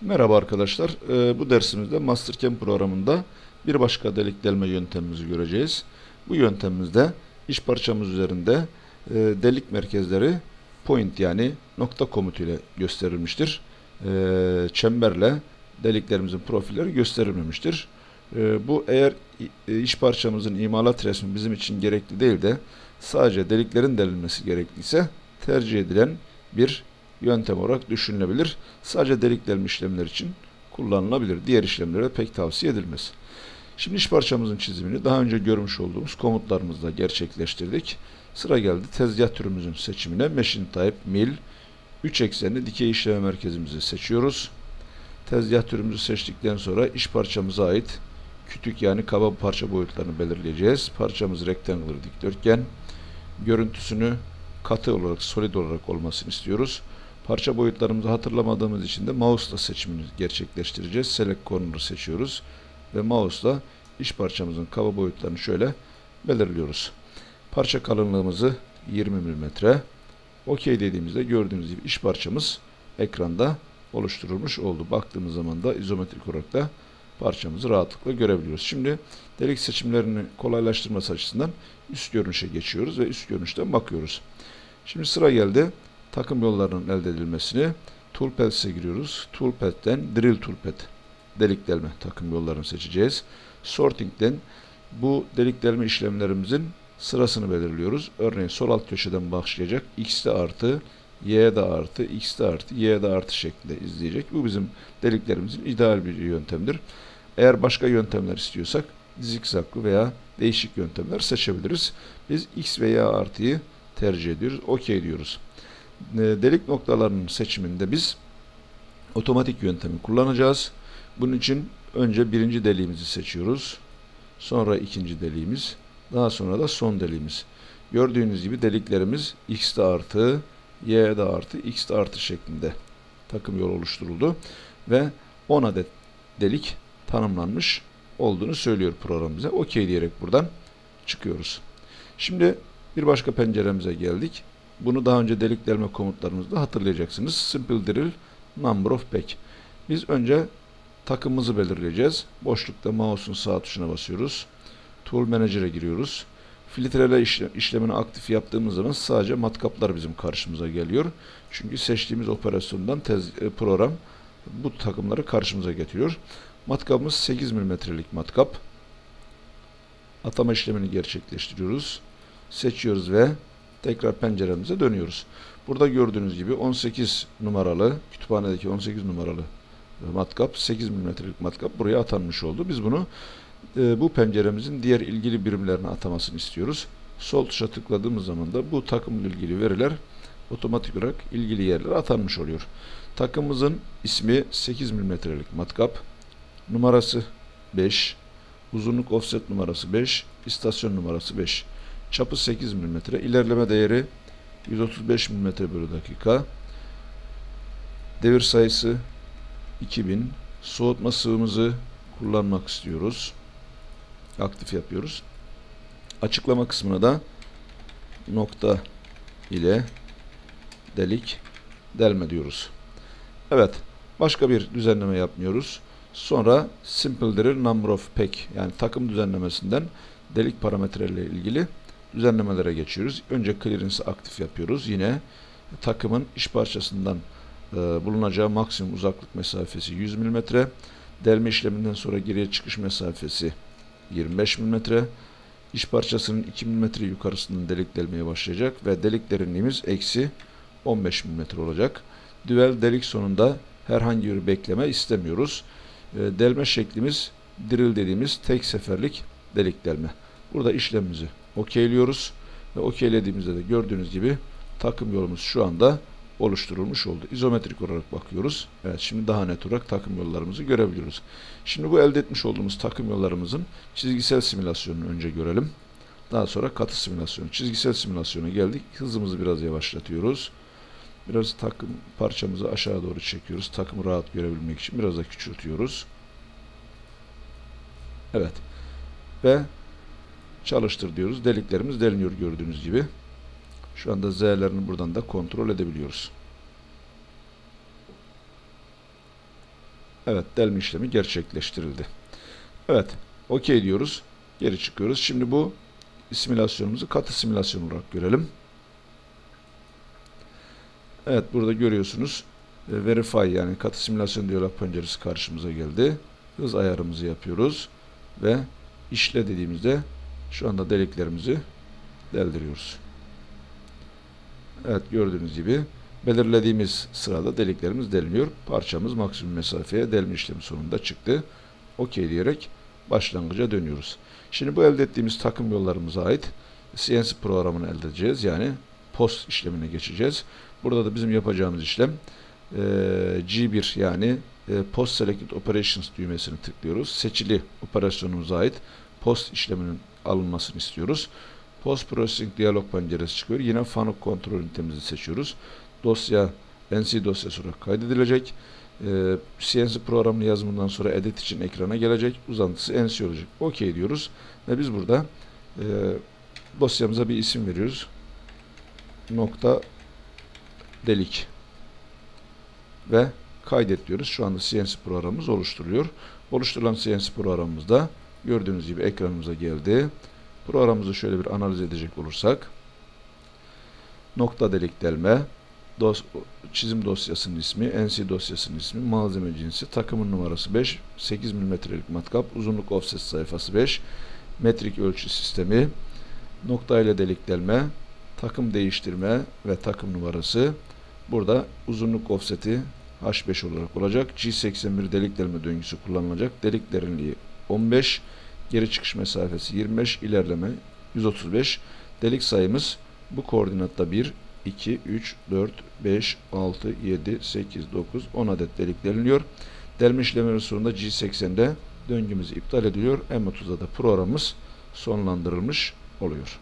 Merhaba arkadaşlar. Ee, bu dersimizde Mastercam programında bir başka delik delme yöntemimizi göreceğiz. Bu yöntemimizde iş parçamız üzerinde e, delik merkezleri point yani nokta komutuyla gösterilmiştir. E, çemberle deliklerimizin profilleri gösterilmemiştir. E, bu eğer iş parçamızın imalat resmi bizim için gerekli değil de sadece deliklerin delinmesi gerekliyse tercih edilen bir yöntem olarak düşünülebilir. Sadece delik delme işlemler için kullanılabilir. Diğer işlemlere pek tavsiye edilmez. Şimdi iş parçamızın çizimini daha önce görmüş olduğumuz komutlarımızla gerçekleştirdik. Sıra geldi tezgah türümüzün seçimine. Machine Type, Mill, 3 eksenli dikey işleme merkezimizi seçiyoruz. Tezgah türümüzü seçtikten sonra iş parçamıza ait kütük yani kaba parça boyutlarını belirleyeceğiz. Parçamız rectangular dikdörtgen. Görüntüsünü katı olarak, solid olarak olmasını istiyoruz. Parça boyutlarımızı hatırlamadığımız için de mouse'la seçimini gerçekleştireceğiz. Select Corner'ı seçiyoruz ve mouse'la iş parçamızın kaba boyutlarını şöyle belirliyoruz. Parça kalınlığımızı 20 mm. OK dediğimizde gördüğünüz gibi iş parçamız ekranda oluşturulmuş oldu. Baktığımız zaman da izometrik olarak da parçamızı rahatlıkla görebiliyoruz. Şimdi delik seçimlerini kolaylaştırması açısından üst görünüşe geçiyoruz ve üst görünüşten bakıyoruz. Şimdi sıra geldi takım yollarının elde edilmesini. Toolpath'e giriyoruz. Toolpath'ten Drill Toolpath delik delme takım yollarını seçeceğiz. Sorting'den bu delik delme işlemlerimizin sırasını belirliyoruz. Örneğin sol alt köşeden başlayacak. X'de artı, Y'de artı, X'de artı, Y'de artı şeklinde izleyecek. Bu bizim deliklerimizin ideal bir yöntemdir. Eğer başka yöntemler istiyorsak zikzaklı veya değişik yöntemler seçebiliriz. Biz X ve Y artıyı tercih ediyoruz. OK diyoruz. E, Delik noktalarının seçiminde biz otomatik yöntemi kullanacağız. Bunun için önce birinci deliğimizi seçiyoruz. Sonra ikinci deliğimiz. Daha sonra da son deliğimiz. Gördüğünüz gibi deliklerimiz X'de artı, Y'de artı, X'de artı şeklinde takım yol oluşturuldu. Ve 10 adet delik tanımlanmış olduğunu söylüyor program bize. OK diyerek buradan çıkıyoruz. Şimdi bir başka penceremize geldik. Bunu daha önce delik delme komutlarımızda hatırlayacaksınız. Simple Drill Number of Pack. Biz önce takımımızı belirleyeceğiz. Boşlukta mouse'un sağ tuşuna basıyoruz. Tool Manager'e giriyoruz. Filtrele işlem, işlemini aktif yaptığımız zaman sadece matkaplar bizim karşımıza geliyor. Çünkü seçtiğimiz operasyondan tez, e, program bu takımları karşımıza getiriyor. Matkabımız 8 mm'lik matkap. Atama işlemini gerçekleştiriyoruz. Seçiyoruz ve tekrar penceremize dönüyoruz. Burada gördüğünüz gibi 18 numaralı kütüphanedeki 18 numaralı matkap 8 mm'lik matkap buraya atanmış oldu. Biz bunu e, bu penceremizin diğer ilgili birimlerine atamasını istiyoruz. Sol tuşa tıkladığımız zaman da bu takımla ilgili veriler otomatik olarak ilgili yerlere atanmış oluyor. Takımımızın ismi 8 mm'lik matkap. Numarası 5. Uzunluk offset numarası 5. istasyon numarası 5. Çapı 8 mm. İlerleme değeri 135 mm bölü dakika. Devir sayısı 2000. Soğutma sıvımızı kullanmak istiyoruz. Aktif yapıyoruz. Açıklama kısmına da nokta ile delik delme diyoruz. Evet. Başka bir düzenleme yapmıyoruz. Sonra Simple Drill Number of Pack yani takım düzenlemesinden delik parametreleri ilgili düzenlemelere geçiyoruz. Önce clearance'ı aktif yapıyoruz. Yine takımın iş parçasından e, bulunacağı maksimum uzaklık mesafesi 100 mm. Delme işleminden sonra geriye çıkış mesafesi 25 mm. İş parçasının 2 mm yukarısından delik delmeye başlayacak ve delik derinliğimiz eksi 15 mm olacak. Düvel delik sonunda herhangi bir bekleme istemiyoruz. E, delme şeklimiz drill dediğimiz tek seferlik delik delme. Burada işlemimizi okeyliyoruz ve okeylediğimizde de gördüğünüz gibi takım yolumuz şu anda oluşturulmuş oldu. İzometrik olarak bakıyoruz. Evet şimdi daha net olarak takım yollarımızı görebiliyoruz. Şimdi bu elde etmiş olduğumuz takım yollarımızın çizgisel simülasyonunu önce görelim. Daha sonra katı simülasyonu. Çizgisel simülasyona geldik. Hızımızı biraz yavaşlatıyoruz. Biraz takım parçamızı aşağı doğru çekiyoruz. Takımı rahat görebilmek için biraz da küçültüyoruz. Evet. Ve çalıştır diyoruz. Deliklerimiz deliniyor gördüğünüz gibi. Şu anda Z'lerini buradan da kontrol edebiliyoruz. Evet delme işlemi gerçekleştirildi. Evet okey diyoruz. Geri çıkıyoruz. Şimdi bu simülasyonumuzu katı simülasyon olarak görelim. Evet burada görüyorsunuz e, verify yani katı simülasyon diyalog penceresi karşımıza geldi. Hız ayarımızı yapıyoruz ve işle dediğimizde şu anda deliklerimizi deldiriyoruz. Evet gördüğünüz gibi belirlediğimiz sırada deliklerimiz deliniyor. Parçamız maksimum mesafeye delme işlemi sonunda çıktı. OK diyerek başlangıca dönüyoruz. Şimdi bu elde ettiğimiz takım yollarımıza ait CNC programını elde edeceğiz. Yani post işlemine geçeceğiz. Burada da bizim yapacağımız işlem e, G1 yani e, Post Selected Operations düğmesini tıklıyoruz. Seçili operasyonumuza ait post işleminin alınmasını istiyoruz. Post Processing diyalog penceresi çıkıyor. Yine FANUC kontrol ünitemizi seçiyoruz. Dosya NC dosyası olarak kaydedilecek. Ee, CNC programının yazımından sonra edit için ekrana gelecek. Uzantısı NC olacak. OK diyoruz. Ve biz burada e, dosyamıza bir isim veriyoruz. Nokta delik ve kaydet diyoruz. Şu anda CNC programımız oluşturuyor. Oluşturulan CNC programımızda gördüğünüz gibi ekranımıza geldi. Programımızı şöyle bir analiz edecek olursak nokta delik delme dos çizim dosyasının ismi, NC dosyasının ismi, malzeme cinsi, takımın numarası 5, 8 mm'lik matkap, uzunluk offset sayfası 5, metrik ölçü sistemi, nokta ile delik delme, takım değiştirme ve takım numarası. Burada uzunluk offseti H5 olarak olacak. G81 delik delme döngüsü kullanılacak. Delik derinliği 15, geri çıkış mesafesi 25, ilerleme 135. Delik sayımız bu koordinatta 1, 2, 3, 4, 5, 6, 7, 8, 9, 10 adet delik deliniyor. Delme işleminin sonunda G80'de döngümüz iptal ediliyor. M30'da da programımız sonlandırılmış oluyor.